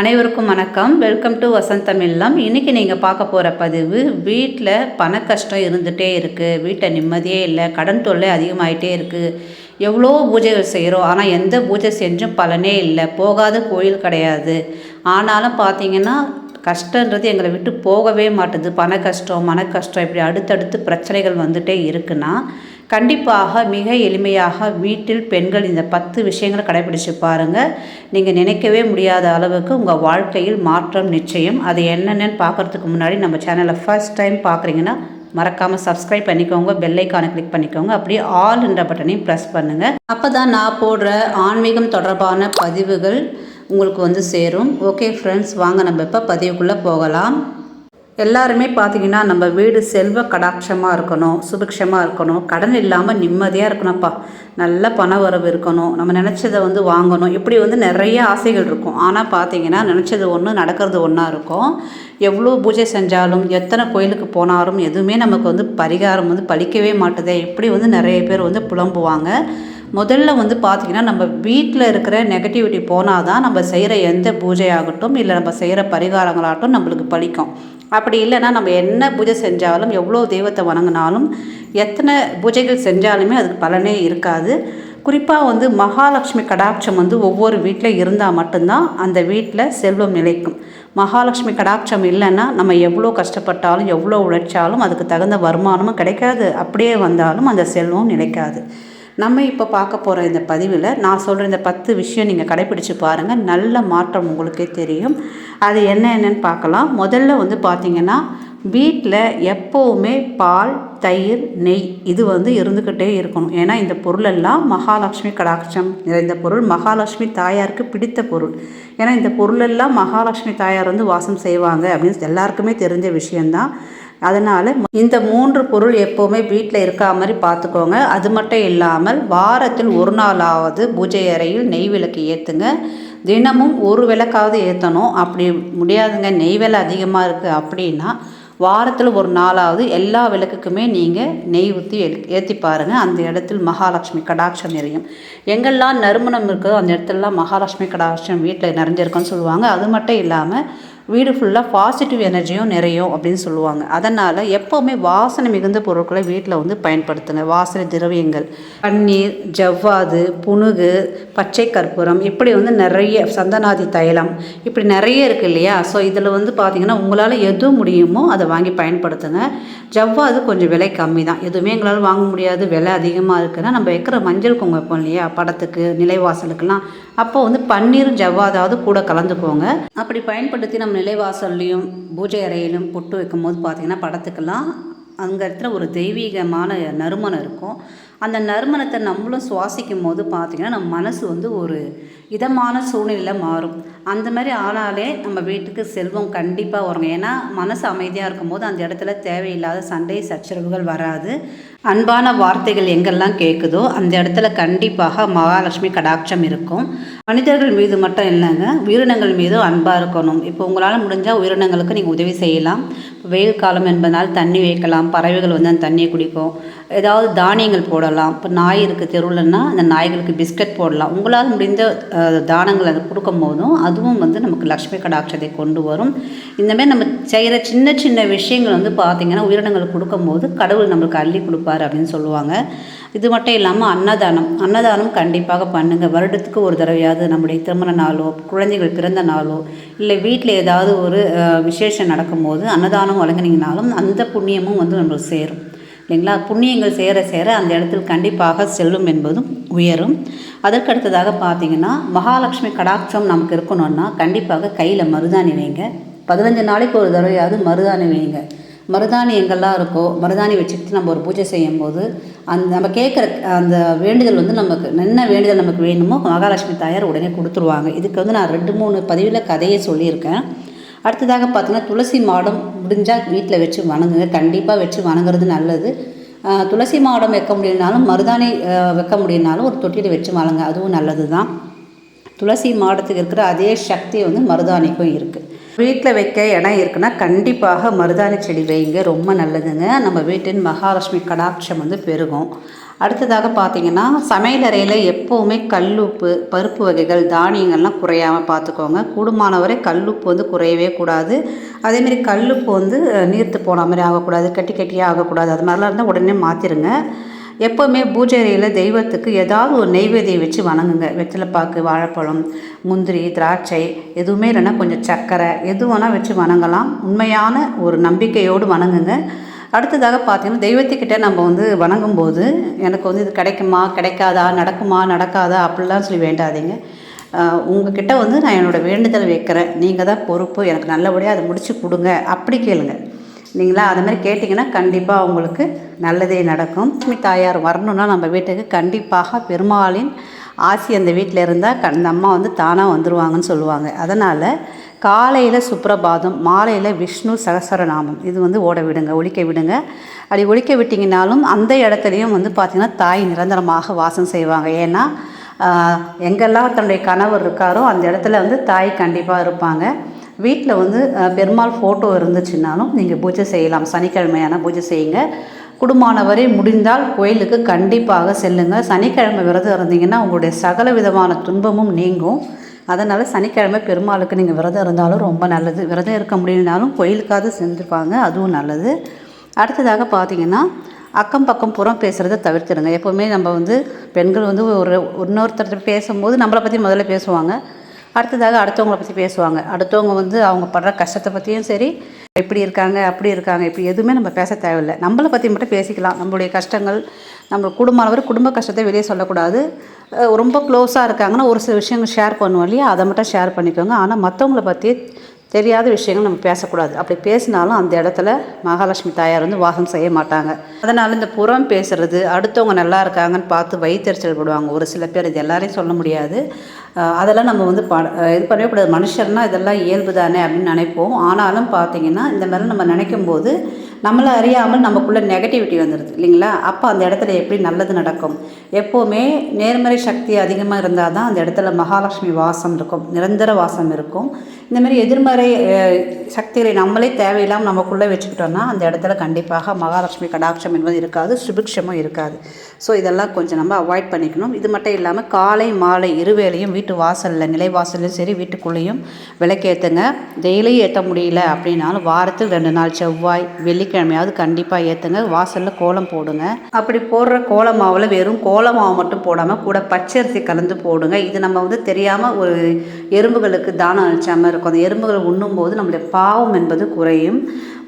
அனைவருக்கும் வணக்கம். Welcome to வசந்தம் இல்லம் இன்றைக்கி நீங்கள் பார்க்க போகிற பதிவு வீட்டில் பண கஷ்டம் இருந்துகிட்டே இருக்குது வீட்டில் நிம்மதியே இல்லை. கடன் தொல்லை அதிகமாகிட்டே இருக்குது எவ்வளோ பூஜைகள் செய்கிறோம் ஆனால் எந்த பூஜை செஞ்சும் பலனே இல்லை. போகாத கோயில் கிடையாது. ஆனாலும் பார்த்தீங்கன்னா கஷ்டன்றது எங்களை விட்டு போகவே மாட்டுது. பண கஷ்டம் மன கஷ்டம் இப்படி அடுத்தடுத்து பிரச்சனைகள் வந்துட்டே இருக்குன்னா கண்டிப்பாக மிக எளிமையாக வீட்டில் பெண்கள் இந்த பத்து விஷயங்களை கடைபிடிச்சு பாருங்கள் நீங்கள் நினைக்கவே முடியாத அளவுக்கு உங்கள் வாழ்க்கையில் மாற்றம் நிச்சயம். அது என்னென்னு பார்க்குறதுக்கு முன்னாடி நம்ம சேனலை ஃபர்ஸ்ட் டைம் பார்க்குறீங்கன்னா மறக்காமல் சப்ஸ்கிரைப் பண்ணிக்கோங்க பெல்லைக்கானை கிளிக் பண்ணிக்கோங்க. அப்படியே ஆல் என்ற பட்டனையும் ப்ரெஸ் பண்ணுங்கள் அப்போ தான் நான் போடுற ஆன்மீகம் தொடர்பான பதிவுகள் உங்களுக்கு வந்து சேரும். ஓகே ஃப்ரெண்ட்ஸ் வாங்க நம்ம இப்போ பதிவுக்குள்ளே போகலாம். எல்லாருமே பார்த்தீங்கன்னா நம்ம வீடு செல்வ கடாட்சமாக இருக்கணும் சுபிக்ஷமாக இருக்கணும். கடன் இல்லாமல் நிம்மதியாக இருக்கணும்ப்பா. நல்ல பண வரவு இருக்கணும். நம்ம நினச்சதை வந்து வாங்கணும். இப்படி வந்து நிறைய ஆசைகள் இருக்கும். ஆனால் பார்த்தீங்கன்னா நினச்சது ஒன்று நடக்கிறது ஒன்றா இருக்கும். எவ்வளோ பூஜை செஞ்சாலும் எத்தனை கோயிலுக்கு போனாலும் எதுவுமே நமக்கு வந்து பரிகாரம் வந்து பழிக்கவே மாட்டுதே. இப்படி வந்து நிறைய பேர் வந்து புலம்புவாங்க. முதல்ல வந்து பார்த்திங்கன்னா நம்ம வீட்டில் இருக்கிற நெகட்டிவிட்டி போனால் தான் நம்ம செய்கிற எந்த பூஜை ஆகட்டும் இல்லை நம்ம செய்கிற பரிகாரங்களாகட்டும் நம்மளுக்கு பழிக்கும். அப்படி இல்லைன்னா நம்ம என்ன பூஜை செஞ்சாலும் எவ்வளோ தெய்வத்தை வணங்கினாலும் எத்தனை பூஜைகள் செஞ்சாலுமே அதுக்கு பலனே இருக்காது. குறிப்பாக வந்து மகாலட்சுமி கடாட்சம் வந்து ஒவ்வொரு வீட்டில் இருந்தால் மட்டும்தான் அந்த வீட்டில் செல்வம் நிலைக்கும். மகாலட்சுமி கடாட்சம் இல்லைன்னா நம்ம எவ்வளோ கஷ்டப்பட்டாலும் எவ்வளோ உழைச்சாலும் அதுக்கு தகுந்த வருமானமும் கிடைக்காது. அப்படியே வந்தாலும் அந்த செல்வம் நிலைக்காது. நம்ம இப்போ பார்க்க போகிற இந்த பதிவில் நான் சொல்கிற இந்த பத்து விஷயம் நீங்கள் கடைப்பிடிச்சு பாருங்கள் நல்ல மாற்றம் உங்களுக்கே தெரியும். அது என்ன என்னன்னு பார்க்கலாம். முதல்ல வந்து பார்த்திங்கன்னா வீட்டில் எப்போவுமே பால் தயிர் நெய் இது வந்து இருந்துக்கிட்டே இருக்கணும். ஏன்னா இந்த பொருளெல்லாம் மகாலட்சுமி கடாட்சம் நிறைந்த பொருள். மகாலட்சுமி தாயாருக்கு பிடித்த பொருள். ஏன்னா இந்த பொருளெல்லாம் மகாலட்சுமி தாயார் வந்து வாசம் செய்வாங்க அப்படின்னு எல்லாருக்குமே தெரிஞ்ச விஷயந்தான் அதனால் இந்த மூன்று பொருள் எப்போவுமே வீட்டில் இருக்கா மாதிரி பார்த்துக்கோங்க அது மட்டும் இல்லாமல் வாரத்தில் ஒரு நாளாவது பூஜை அறையில் நெய் விளக்கு ஏற்றுங்க தினமும் ஒரு விளக்காவது ஏற்றணும் அப்படி முடியாதுங்க. நெய் விலை அதிகமாக இருக்குது அப்படின்னா வாரத்தில் ஒரு நாளாவது எல்லா விளக்குக்குமே நீங்கள் நெய் ஊற்றி ஏற்றி பாருங்கள் அந்த இடத்தில் மகாலட்சுமி கடாட்சம் நிறையும். எங்கெல்லாம் நறுமணம் இருக்கோ அந்த இடத்துலலாம் மகாலட்சுமி கடாட்சம் வீட்டில் நிறைஞ்சிருக்குன்னு சொல்லுவாங்க. அது மட்டும் இல்லாமல் வீடு ஃபுல்லாக பாசிட்டிவ் எனர்ஜியும் நிறையும் அப்படின்னு சொல்லுவாங்க. அதனால் எப்போவுமே வாசனை மிகுந்த பொருட்களை வீட்டில் வந்து பயன்படுத்துங்க. வாசனை திரவியங்கள் பன்னீர் ஜவ்வாது புனுகு பச்சை கற்பூரம் இப்படி வந்து நிறைய சந்தனாதி தைலம் இப்படி நிறைய இருக்குது இல்லையா? ஸோ இதில் வந்து பார்த்திங்கன்னா உங்களால் எது முடியுமோ அதை வாங்கி பயன்படுத்துங்க. ஜவ்வாது கொஞ்சம் விலை கம்மி தான். எதுவுமே எங்களால் வாங்க முடியாது. விலை அதிகமாக இருக்குன்னா நம்ம வைக்கிற மஞ்சள் குங்குமம் வைப்போம் இல்லையா? படத்துக்கு நிலைவாசலுக்கெல்லாம் அப்போ வந்து பன்னீரும் ஜவ்வாதாவது கூட கலந்துக்கோங்க. அப்படி பயன்படுத்தி நம்ம நிலைவாசல்லையும் பூஜை அறையிலும் பொட்டு வைக்கும் போது பார்த்திங்கன்னா படத்துக்கெல்லாம் அங்கே இருக்கிற ஒரு தெய்வீகமான நறுமணம் இருக்கும். அந்த நறுமணத்தை நம்மளும் சுவாசிக்கும் போது பார்த்திங்கன்னா நம்ம மனசு வந்து ஒரு இதமான சூழ்நிலை மாறும். அந்த மாதிரி ஆனாலே நம்ம வீட்டுக்கு செல்வம் கண்டிப்பாக வரும் ஏன்னா மனசு அமைதியாக இருக்கும்போது அந்த இடத்துல தேவையில்லாத சண்டை சச்சரவுகள் வராது. அன்பான வார்த்தைகள் எங்கெல்லாம் கேட்குதோ அந்த இடத்துல கண்டிப்பாக மகாலட்சுமி கடாட்சம் இருக்கும். மனிதர்கள் மீது மட்டும் இல்லைங்க உயிரினங்கள் மீதும் அன்பாக இருக்கணும். இப்போ உங்களால் முடிஞ்சால் உயிரினங்களுக்கு நீங்கள் உதவி செய்யலாம். வெயில் காலம் என்பதனால் தண்ணி வைக்கலாம். பறவைகள் வந்து அந்த தண்ணியை குடிக்கும் ஏதாவது தானியங்கள் போடலாம். இப்போ நாய் இருக்குது தெருவில்னா அந்த நாய்களுக்கு பிஸ்கட் போடலாம். உங்களால் முடிந்த தானங்கள் அதை கொடுக்கும் போதும் அதுவும் வந்து நமக்கு லக்ஷ்மி கடாட்சத்தை கொண்டு வரும். இந்தமாரி நம்ம செய்கிற சின்ன சின்ன விஷயங்கள் வந்து பார்த்திங்கன்னா உயிரினங்களுக்கு கொடுக்கும்போது கடவுள் நம்மளுக்கு அள்ளி கொடுப்பார் அப்படின்னு சொல்லுவாங்க. இது மட்டும் இல்லாமல் அன்னதானம். அன்னதானம் கண்டிப்பாக பண்ணுங்கள் வருடத்துக்கு ஒரு தடவையாவது நம்முடைய திருமண நாளோ குழந்தைகள் பிறந்த நாளோ இல்லை வீட்டில் ஏதாவது ஒரு விசேஷம் நடக்கும்போது அன்னதானம் வழங்கினீங்கனாலும் அந்த புண்ணியமும் வந்து நம்மளுக்கு சேரும். இல்லைங்களா? புண்ணியங்கள் சேர சேர அந்த இடத்தில் கண்டிப்பாக செல்லும் என்பதும் உயரும். அதற்கடுத்ததாக பார்த்தீங்கன்னா மகாலட்சுமி கடாட்சம் நமக்கு இருக்கணும்னா கண்டிப்பாக கையில் மருதாணி வைங்க. பதினஞ்சு நாளைக்கு ஒரு தடவையாவது மருதாணி வைங்க. மருதாணி எங்கெல்லாம் இருக்கோ மருதாணி வச்சுக்கிட்டு நம்ம ஒரு பூஜை செய்யும் போது அந்த நம்ம கேட்குற அந்த வேண்டுதல் வந்து நமக்கு என்ன வேண்டுதல் நமக்கு வேணுமோ மகாலட்சுமி தாயார் உடனே கொடுத்துருவாங்க. இதுக்கு வந்து நான் ரெண்டு மூணு பதிவில் கதையை சொல்லியிருக்கேன். அடுத்ததாக பார்த்தீங்கன்னா துளசி மாடம் முடிஞ்சால் வீட்டில் வச்சு வணங்குங்க. கண்டிப்பாக வச்சு வணங்குறது நல்லது. துளசி மாடம் வைக்க முடியினாலும் மருதாணி வைக்க முடியும்னாலும் ஒரு தொட்டியில் வச்சு வணங்க அதுவும் நல்லது தான் துளசி மாடத்துக்கு இருக்கிற அதே சக்தி வந்து மருதாணிக்கும் இருக்குது வீட்டில் வைக்க இடம் இருக்குன்னா கண்டிப்பாக மருதாணி செடி வைங்க. ரொம்ப நல்லதுங்க. நம்ம வீட்டின் மகாலட்சுமி கடாட்சம் வந்து பெருகும். அடுத்ததாக பார்த்தீங்கன்னா சமையலறையில் எப்போவுமே கல்லுப்பு பருப்பு வகைகள் தானியங்கள்லாம் குறையாமல் பார்த்துக்கோங்க. கூடுமானவரை கல்லுப்பு வந்து குறையவே கூடாது. அதேமாரி கல்லுப்பு வந்து நீர்த்து போன மாதிரி ஆகக்கூடாது கட்டி கட்டியாக ஆகக்கூடாது. அது மாதிரிலாம் இருந்தால் உடனே மாற்றிடுங்க எப்போவுமே பூஜை அறையில் தெய்வத்துக்கு ஏதாவது ஒரு நெய்வேதியம் வச்சு வணங்குங்க. வெற்றிலைப்பாக்கு வாழைப்பழம் முந்திரி திராட்சை எதுவுமே இல்லைன்னா கொஞ்சம் சர்க்கரை எது வேணால் வச்சு வணங்கலாம். உண்மையான ஒரு நம்பிக்கையோடு வணங்குங்க. அடுத்ததாக பார்த்தீங்கன்னா தெய்வத்துக்கிட்ட நம்ம வந்து வணங்கும்போது எனக்கு வந்து இது கிடைக்குமா கிடைக்காதா நடக்குமா நடக்காதா அப்படிலாம் சொல்லி வேண்டாதீங்க. உங்ககிட்ட வந்து நான் என்னோடய வேண்டுதல் வைக்கிறேன். நீங்கள் தான் பொறுப்பு எனக்கு நல்லபடியாக அதை முடித்து கொடுங்க. அப்படி கேளுங்க. நீங்களா அது மாதிரி கேட்டிங்கன்னா கண்டிப்பாக உங்களுக்கு நல்லதே நடக்கும். லட்சுமி தாயார் வரணுன்னா நம்ம வீட்டுக்கு கண்டிப்பாக பெருமாளின் ஆசி அந்த வீட்டில் இருந்தால் க அந்த அம்மா வந்து தானாக வந்துடுவாங்கன்னு சொல்லுவாங்க. அதனால் காலையில் சுப்ரபாதம் மாலையில் விஷ்ணு சகசரநாமம். இது வந்து ஓட விடுங்க ஒழிக்க விடுங்க. அப்படி ஒழிக்க விட்டிங்கனாலும் அந்த இடத்துலையும் வந்து பார்த்திங்கன்னா தாய் நிரந்தரமாக வாசம் செய்வாங்க. ஏன்னா எங்கெல்லாம் தன்னுடைய கணவர் இருக்காரோ அந்த இடத்துல வந்து தாய் கண்டிப்பாக இருப்பாங்க. வீட்டில் வந்து பெருமாள் ஃபோட்டோ இருந்துச்சுன்னாலும் நீங்கள் பூஜை செய்யலாம். சனிக்கிழமையான பூஜை செய்யுங்க. குடும்பமானவரை முடிந்தால் கோயிலுக்கு கண்டிப்பாக செல்லுங்கள் சனிக்கிழமை விரதம் இருந்தீங்கன்னா உங்களுடைய சகல விதமான துன்பமும் நீங்கும். அதனால் சனிக்கிழமை பெருமாளுக்கு நீங்கள் விரதம் இருந்தாலும் ரொம்ப நல்லது. விரதம் இருக்க முடியலனாலும் கோயிலுக்காவது செஞ்சுருப்பாங்க அதுவும் நல்லது. அடுத்ததாக பார்த்தீங்கன்னா அக்கம் பக்கம் புறம் பேசுகிறத தவிர்த்துடுங்க. எப்போவுமே நம்ம வந்து பெண்கள் வந்து ஒரு இன்னொருத்தர் பேசும்போது நம்மளை பற்றி முதல்ல பேசுவாங்க. அடுத்ததாக அடுத்தவங்கள பற்றி பேசுவாங்க. அடுத்தவங்க வந்து அவங்க படுற கஷ்டத்தை பற்றியும் சரி இப்படி இருக்காங்க அப்படி இருக்காங்க இப்படி எதுவுமே நம்ம பேச தேவையில்லை. நம்மளை பற்றி மட்டும் பேசிக்கலாம். நம்மளுடைய கஷ்டங்கள் நம்ம குடும்பமானவர் குடும்ப கஷ்டத்தை வெளியே சொல்லக்கூடாது. ரொம்ப க்ளோஸாக இருக்காங்கன்னா ஒரு சில விஷயங்கள் ஷேர் பண்ணுவோம் இல்லையா? அதை மட்டும் ஷேர் பண்ணிக்கோங்க. ஆனால் மற்றவங்கள பற்றி தெரியாத விஷயங்கள் நம்ம பேசக்கூடாது. அப்படி பேசினாலும் அந்த இடத்துல மகாலட்சுமி தாயார் வந்து வாசம் செய்ய மாட்டாங்க. அதனால் இந்த புறம் பேசுறது அடுத்தவங்க நல்லா இருக்காங்கன்னு பார்த்து வயிற்றுச்சல் விடுவாங்க ஒரு சில பேர் இது எல்லாரையும் சொல்ல முடியாது. அதெல்லாம் நம்ம வந்து ப இது பண்ணவே கூடாது. மனுஷர்னால் இதெல்லாம் இயல்பு தானே அப்படின்னு நினைப்போம். ஆனாலும் பார்த்தீங்கன்னா இந்த மாதிரி நம்ம நினைக்கும் போது நம்மளை அறியாமல் நமக்குள்ளே நெகட்டிவிட்டி வந்துடுது இல்லைங்களா? அப்போ அந்த இடத்துல எப்படி நல்லது நடக்கும்? எப்போவுமே நேர்மறை சக்தி அதிகமாக இருந்தால் தான் அந்த இடத்துல மகாலட்சுமி வாசம் இருக்கும் நிரந்தர வாசம் இருக்கும். இந்த மாதிரி எதிர்மறை சக்திகளை நம்மளே தேவையில்லாமல் நமக்குள்ளே வச்சுக்கிட்டோம்னா அந்த இடத்துல கண்டிப்பாக மகாலட்சுமி கடாட்சம் என்பது இருக்காது சுபிக்ஷமும் இருக்காது. ஸோ இதெல்லாம் கொஞ்சம் நம்ம அவாய்ட் பண்ணிக்கணும். இது மட்டும் இல்லாமல் காலை மாலை இருவேளையும் வீட்டு வாசலில் நிலைவாசல்லையும் சரி வீட்டுக்குள்ளேயும் விளக்கேற்றுங்க டெய்லியும் ஏற்ற முடியல அப்படின்னாலும் வாரத்தில் ரெண்டு நாள் செவ்வாய் வெள்ளிக்கிழமையாவது கண்டிப்பாக ஏற்றுங்க வாசலில் கோலம் போடுங்க. அப்படி போடுற கோலமாவில் மாவில் வெறும் சோள மாவு மட்டும் போடாமல் கூட பச்சரிசி கலந்து போடுங்க. இது நம்ம வந்து தெரியாமல் ஒரு எறும்புகளுக்கு தானம் அளிச்ச இருக்கும். அந்த எறும்புகள் உண்ணும்போது நம்மளுடைய பாவம் என்பது குறையும்.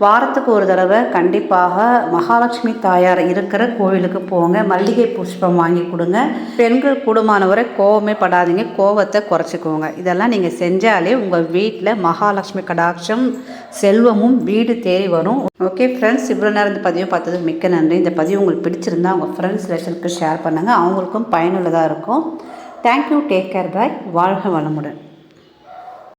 வாரத்துக்கு ஒரு தடவை கண்டிப்பாக மகாலட்சுமி தாயார் இருக்கிற கோவிலுக்கு போங்க. மல்லிகை புஷ்பம் வாங்கி கொடுங்க. பெண்கள் கூடுமானவரை கோவமே படாதீங்க. கோவத்தை குறைச்சிக்கோங்க. இதெல்லாம் நீங்கள் செஞ்சாலே உங்கள் வீட்டில் மகாலட்சுமி கடாட்சம் செல்வமும் வீடு தேடி வரும். ஓகே ஃப்ரெண்ட்ஸ் இவ்வளோ நேரம் இந்த பதிவை பார்த்தது மிக்க நன்றி. இந்த பதிவு உங்களுக்கு பிடிச்சிருந்தா உங்கள் ஃப்ரெண்ட்ஸ் ரிலேஷனுக்கு ஷேர் பண்ணுங்கள் அவங்களுக்கும் பயனுள்ளதாக இருக்கும். தேங்க்யூ டேக் கேர் பாய் வாழ்க வளமுடன்.